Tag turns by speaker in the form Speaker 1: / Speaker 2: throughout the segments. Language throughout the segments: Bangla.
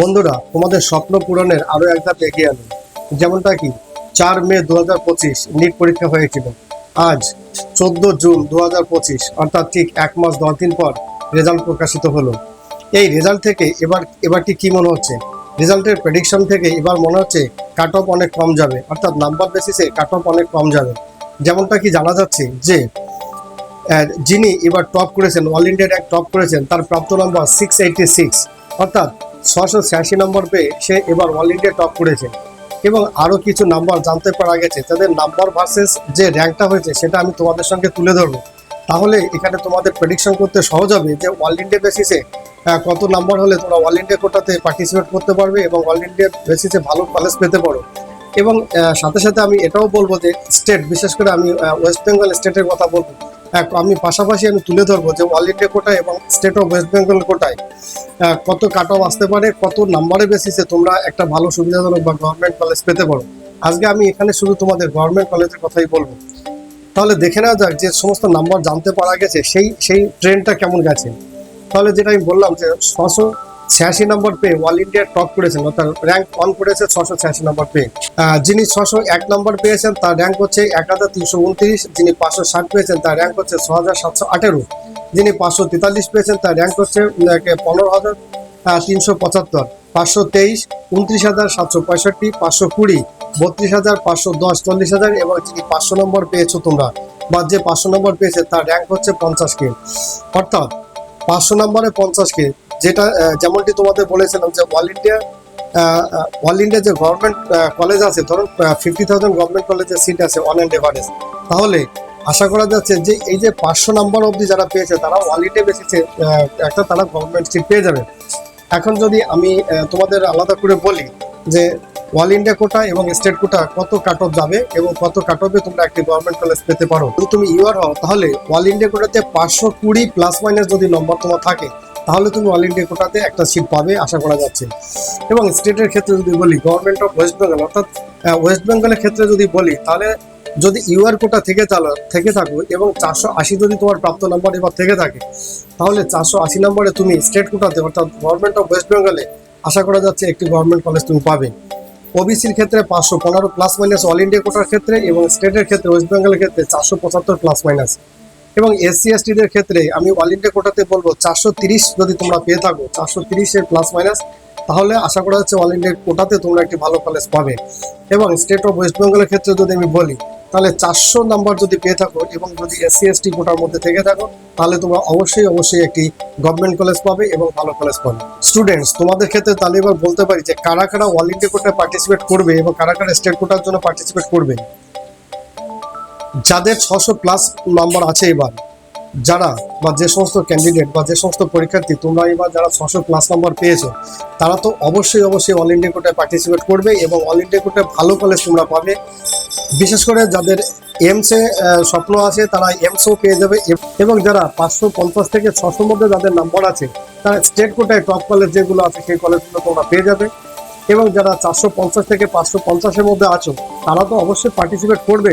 Speaker 1: বন্ধুরা, তোমাদের স্বপ্ন পূরণের আরও এক ধাপ এগিয়ে আনো। যেমনটা কি, চার মে দু হাজার পঁচিশ নিট পরীক্ষা হয়েছিল। আজ চোদ্দ জুন দু হাজার পঁচিশ, অর্থাৎ ঠিক এক মাস দশ দিন পর রেজাল্ট প্রকাশিত হলো। এই রেজাল্ট থেকে এবার এবারটি কি মনে হচ্ছে? রেজাল্টের প্রেডিকশন থেকে এবার মনে হচ্ছে কাট অফ অনেক কম যাবে, অর্থাৎ নাম্বার বেসিসে কাট অফ অনেক কম যাবে। যেমনটা কি জানা যাচ্ছে যে যিনি এবার টপ করেছেন অল ইন্ডিয়া র্যাঙ্ক টপ করেছেন, তার প্রাপ্ত নম্বর সিক্স এইটি সিক্স অর্থাৎ ছশো ছিয়াশি নম্বর পেয়ে সে এবার অল ইন্ডিয়া টপ করেছে। এবং আরও কিছু নাম্বার জানতে পারা গেছে। তাদের নাম্বার ভার্সেস যে র্যাঙ্কটা হয়েছে, সেটা আমি তোমাদের সঙ্গে তুলে ধরবো। তাহলে এখানে তোমাদের প্রেডিকশন করতে সহজ হবে যে অল ইন্ডিয়া বেসিসে কত নাম্বার হলে তোমরা অল ইন্ডিয়া কোটাতে পার্টিসিপেট করতে পারবে এবং অল ইন্ডিয়া বেসিসে ভালো কলেজ পেতে পারো। এবং সাথে সাথে আমি এটাও বলব যে স্টেট বিশেষ করে আমি ওয়েস্ট বেঙ্গল স্টেটের কথা বলব। আমি পাশাপাশি আমি তুলে ধরবো যে অল ইন্ডিয়া কোটায় এবং স্টেট অফ ওয়েস্ট বেঙ্গল কোটায় কত কাট অফ আসতে পারে, কত নাম্বারের বেসিসে তোমরা একটা ভালো সুবিধাজনক বা গভর্নমেন্ট কলেজ পেতে পারো। আজকে আমি এখানে শুধু তোমাদের গভর্নমেন্ট কলেজের কথাই বলব। তাহলে দেখে নেওয়া যাক যে সমস্ত নাম্বার জানতে পারা গেছে, সেই সেই ট্রেনটা কেমন গেছে। তাহলে যেটা আমি বললাম যে ছশো ছিয়াশি নম্বর পেয়ে অল ইন্ডিয়া টপ করেছেন, অর্থাৎ র্যাঙ্ক অন করেছে ছশো ছিয়াশি নম্বর পেয়ে। যিনি ছশো এক নম্বর পেয়েছেন, তার র্যাঙ্ক হচ্ছে এক হাজার তিনশো উনত্রিশ, যিনি পাঁচশো ষাট পেয়েছেন, তার র্যাঙ্ক হচ্ছে ছ হাজার সাতশো আঠেরো। যিনি পাঁচশো তেতাল্লিশ পেয়েছেন, তার র্যাঙ্ক হচ্ছে পনেরো হাজার তিনশো পঁচাত্তর। পাঁচশো তেইশ, উনত্রিশ হাজার সাতশো পঁয়ষট্টি, পাঁচশো কুড়ি, বত্রিশ হাজার পাঁচশো দশ, চল্লিশ হাজার এবং যিনি পাঁচশো নম্বর পেয়েছ তোমরা, বা যে পাঁচশো নম্বর পেয়েছে, তার র্যাঙ্ক হচ্ছে পঞ্চাশ কে। অর্থাৎ পাঁচশো নম্বরে পঞ্চাশ কে যেটা যেমনটি তোমাদের বলেছিলাম যে অল ইন্ডিয়া অল ইন্ডিয়া যে গভর্নমেন্ট কলেজ আছে, ধরুন ফিফটি থাউজেন্ড গভর্নমেন্ট কলেজের সিট আছে অন অ্যান্ড এভারেজ তাহলে আশা করা যাচ্ছে যে এই যে পাঁচশো নাম্বার অবধি যারা পেয়েছে, তারা অল ইন্ডিয়া বেসিসে একটা তারা গভর্নমেন্ট সিট পেয়ে যাবে। এখন যদি আমি তোমাদের আলাদা করে বলি যে অল ইন্ডিয়া কোটা এবং স্টেট কোটা কত কাট অফ যাবে এবং কত কাট অফে তোমরা একটি গভর্নমেন্ট কলেজ পেতে পারো? যদি তুমি ইউআর হও, তাহলে অল ইন্ডিয়া কোটাতে পাঁচশো কুড়ি প্লাস মাইনাস যদি নম্বর তোমার থাকে তাহলে তুমি অল ইন্ডিয়া কোটাতে একটা সিট পাবে, আশা করা যাচ্ছে। এবং স্টেটের ক্ষেত্রে যদি বলি গভর্নমেন্ট অফ ওয়েস্ট বেঙ্গল অর্থাৎ ওয়েস্ট বেঙ্গলের ক্ষেত্রে যদি বলি, তাহলে যদি ইউআর কোটা থেকে চালো, থেকে থাকো এবং চারশো আশি যদি তোমার প্রাপ্ত নম্বর এবার থেকে থাকে, তাহলে চারশো আশি নম্বরে তুমি স্টেট কোটাতে, অর্থাৎ গভর্নমেন্ট অফ ওয়েস্ট বেঙ্গলে আশা করা যাচ্ছে একটি গভর্নমেন্ট কলেজ তুমি পাবে। ওবিসির ক্ষেত্রে পাঁচশো পনেরো প্লাস মাইনাস অল ইন্ডিয়া কোটার ক্ষেত্রে এবং স্টেটের ক্ষেত্রে ওয়েস্ট বেঙ্গলের ক্ষেত্রে চারশো পঁচাত্তর প্লাস মাইনাস এবং এসসি এসটিদের ক্ষেত্রে আমি অল ইন্ডিয়া কোটাতে বলব চারশো যদি তোমরা পেয়ে থাকো, চারশো তিরিশের প্লাস মাইনাস তাহলে আশা করা যাচ্ছে অল ইন্ডিয়া কোটাতে তোমরা একটি ভালো কলেজ পাবে। এবং স্টেট অফ ওয়েস্ট বেঙ্গলের ক্ষেত্রে যদি আমি বলি, তাহলে চারশো নাম্বার যদি পেয়ে থাকো এবং যদি এসসি এসটি কোটার মধ্যে থেকে থাকো, তাহলে তোমরা অবশ্যই অবশ্যই একটি গভর্নমেন্ট কলেজ পাবে এবং ভালো কলেজ পাবে। স্টুডেন্টস তোমাদের ক্ষেত্রে তাহলে এবার বলতে পারি যে কারা কারা অল ইন্ডিয়া কোটায় পার্টিসিপেট করবে এবং কারা কারা স্টেট কোটার জন্য পার্টিসিপেট করবে? যাদের ছশো প্লাস নাম্বার আছে এবার, যারা বা যে সমস্ত ক্যান্ডিডেট বা যে সমস্ত পরীক্ষার্থী, তোমরা এবার যারা ছশো প্লাস নাম্বার পেয়েছ, তারা তো অবশ্যই অবশ্যই অল ইন্ডিয়া কোটায় পার্টিসিপেট করবে এবং অল ইন্ডিয়া কোটায় ভালো কলেজ তোমরা পাবে। বিশেষ করে যাদের এমসে স্বপ্ন আছে, তারা এমসও পেয়ে যাবে এবং যারা পাঁচশো পঞ্চাশ থেকে ছশোর মধ্যে যাদের নাম্বার আছে, তারা স্টেট কোটায় টপ কলেজ যেগুলো আছে, সেই কলেজগুলো তোমরা পেয়ে যাবে। এবং যারা চারশো পঞ্চাশ থেকে পাঁচশো পঞ্চাশের মধ্যে আছো, তারা তো অবশ্যই পার্টিসিপেট করবে।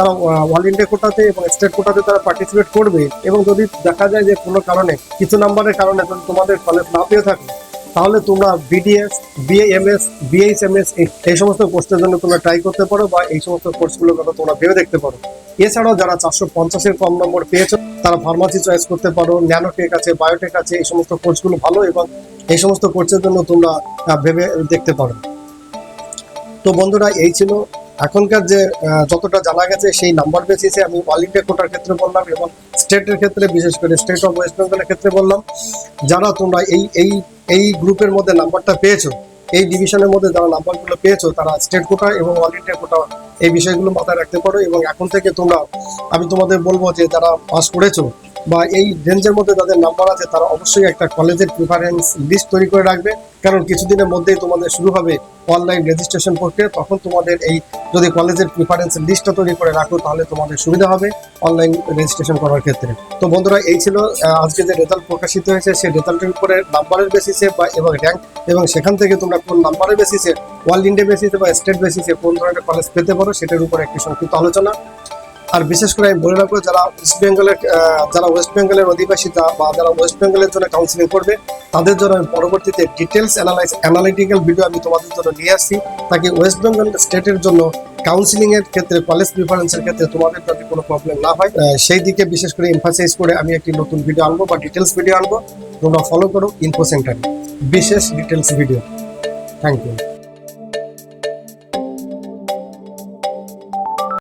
Speaker 1: তারা অল ইন্ডিয়া কোটাতে এবং স্টেট কোটাতে তারা পার্টিসিপেট করবে এবং যদি দেখা যায় যে কোনো কারণে, কিছু নাম্বারের কারণে যদি তোমাদের কলেজ না পেয়ে থাকে, তাহলে তোমরা বিডিএস বিএএমএস বিএইচএমএস এই সমস্ত কোর্সের জন্য তোমরা ট্রাই করতে পারো বা এই সমস্ত কোর্সগুলোর কথা তোমরা ভেবে দেখতে পারো। এছাড়াও যারা চারশো পঞ্চাশের কম নম্বর পেয়েছ, তারা ফার্মাসি চয়েস করতে পারো ন্যানোটেক আছে বায়োটেক আছে, এই সমস্ত কোর্সগুলো ভালো এবং এই সমস্ত কোর্সের জন্য তোমরা ভেবে দেখতে পারো। তো বন্ধুরা, এই ছিল এখনকার যে যতটা জানা গেছে, সেই নাম্বার বেসিসে আমি অল ইন্ডিয়া কোটার ক্ষেত্রে বললাম এবং স্টেটের ক্ষেত্রে, বিশেষ করে স্টেট অফ ওয়েস্ট বেঙ্গলের ক্ষেত্রে বললাম। যারা তোমরা এই এই এই গ্রুপের মধ্যে নাম্বারটা পেয়েছ, এই ডিভিশনের মধ্যে যারা নাম্বারগুলো পেয়েছ, তারা স্টেট কোটা এবং অল ইন্ডিয়া কোটা এই বিষয়গুলো মাথায় রাখতে পারো এবং এখন থেকে তোমরা, আমি তোমাদের বলব যে, যারা পাস করেছ বা এই রেঞ্জের মধ্যে যাদের নাম্বার আছে, তারা অবশ্যই একটা কলেজের প্রিফারেন্স লিস্ট তৈরি করে রাখবে। কারণ কিছুদিনের মধ্যেই তোমাদের শুরু হবে অনলাইন রেজিস্ট্রেশন প্রক্রিয়া। তখন তোমাদের এই যদি কলেজের প্রিফারেন্স লিস্টটা তৈরি করে রাখো, তাহলে তোমাদের সুবিধা হবে অনলাইন রেজিস্ট্রেশন করার ক্ষেত্রে। তো বন্ধুরা, এই ছিল আজকে যে রেজাল্ট প্রকাশিত হয়েছে, সেই রেজাল্টের উপরে নাম্বারের বেসিসে বা, এবং র্যাঙ্ক এবং সেখান থেকে তোমরা কোন নাম্বারের বেসিসে ওয়ার্ল্ড ইন্ডিয়া বেসিসে বা স্টেট বেসিসে কোন ধরনের কলেজ পেতে পারো, সেটার উপর একটি সংক্ষিপ্ত আলোচনা। আর বিশেষ করে আমি বলে রাখব যারা ওয়েস্ট বেঙ্গলের যারা ওয়েস্ট বেঙ্গলের অধিবাসী বা যারা ওয়েস্ট বেঙ্গলের জন্য কাউন্সিলিং করবে, তাদের জন্য আমি পরবর্তীতে ডিটেলস অ্যানালাইজ অ্যানালিটিক্যাল ভিডিও আমি তোমাদের জন্য নিয়ে আসছি। তাকে ওয়েস্ট বেঙ্গল স্টেটের জন্য কাউন্সিলিং এর ক্ষেত্রে কলেজ প্রিফারেন্সের ক্ষেত্রে তোমাদের যাতে কোনো প্রবলেম না হয় সেই দিকে বিশেষ করে এমফাসাইজ করে আমি একটি নতুন ভিডিও আনব বা ডিটেলস ভিডিও আনব। তোমরা ফলো করো ইনফো সেন্টারে বিশেষ ডিটেলস ভিডিও থ্যাংক ইউ